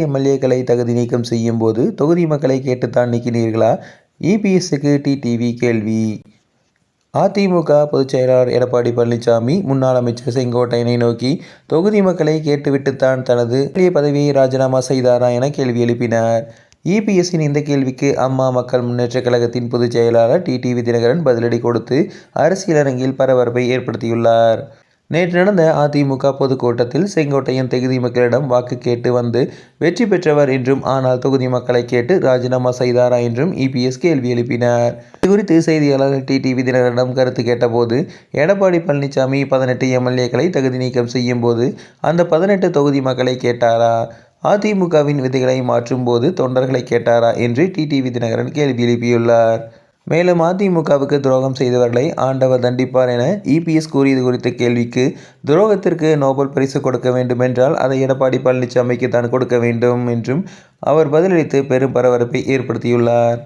எம்எல்ஏக்களை தகுதி நீக்கம் செய்யும் போது தொகுதி மக்களை கேட்டுத்தான் நீக்கினீர்களா? இபிஎஸ்க்கு டிடிவி கேள்வி. அதிமுக பொதுச் செயலாளர் எடப்பாடி பழனிசாமி முன்னாள் அமைச்சர் செங்கோட்டையனை நோக்கி தொகுதி மக்களை கேட்டுவிட்டுத்தான் தனது பதவியை ராஜினாமா செய்தாரா என கேள்வி எழுப்பினார். இபிஎஸ்ஸின் இந்த கேள்விக்கு அம்மா மக்கள் முன்னேற்றக் கழகத்தின் பொதுச் செயலாளர் டிடிவி தினகரன் பதிலடி கொடுத்து அரசியலரங்கில் பரபரப்பை ஏற்படுத்தியுள்ளார். நேற்று நடந்த அதிமுக பொதுக்கூட்டத்தில் செங்கோட்டையன் தொகுதி மக்களிடம் வாக்கு கேட்டு வந்து வெற்றி பெற்றவர் என்றும் ஆனால் தொகுதி மக்களை கேட்டு ராஜினாமா செய்தாரா என்றும் இபிஎஸ் கேள்வி எழுப்பினார். இதுகுறித்து செய்தியாளர்கள் டிடிவி தினகரனிடம் கருத்து கேட்டபோது எடப்பாடி பழனிசாமி பதினெட்டு எம்எல்ஏக்களை தகுதி நீக்கம் செய்யும் போது அந்த பதினெட்டு தொகுதி மக்களை கேட்டாரா? அதிமுகவின் விதிகளை மாற்றும் போது தொண்டர்களை கேட்டாரா என்று டிடிவி தினகரன் கேள்வி எழுப்பியுள்ளார். மேலும் அதிமுகவுக்கு துரோகம் செய்தவர்களை ஆண்டவர் தண்டிப்பார் என இபிஎஸ் கூறியது குறித்த கேள்விக்கு துரோகத்திற்கு நோபல் பரிசு கொடுக்க வேண்டும் என்றால் அதை எடப்பாடி பழனிசாமிக்கு தான் கொடுக்க வேண்டும் என்றும் அவர் பதிலளித்து பெரும் பரபரப்பை ஏற்படுத்தியுள்ளார்.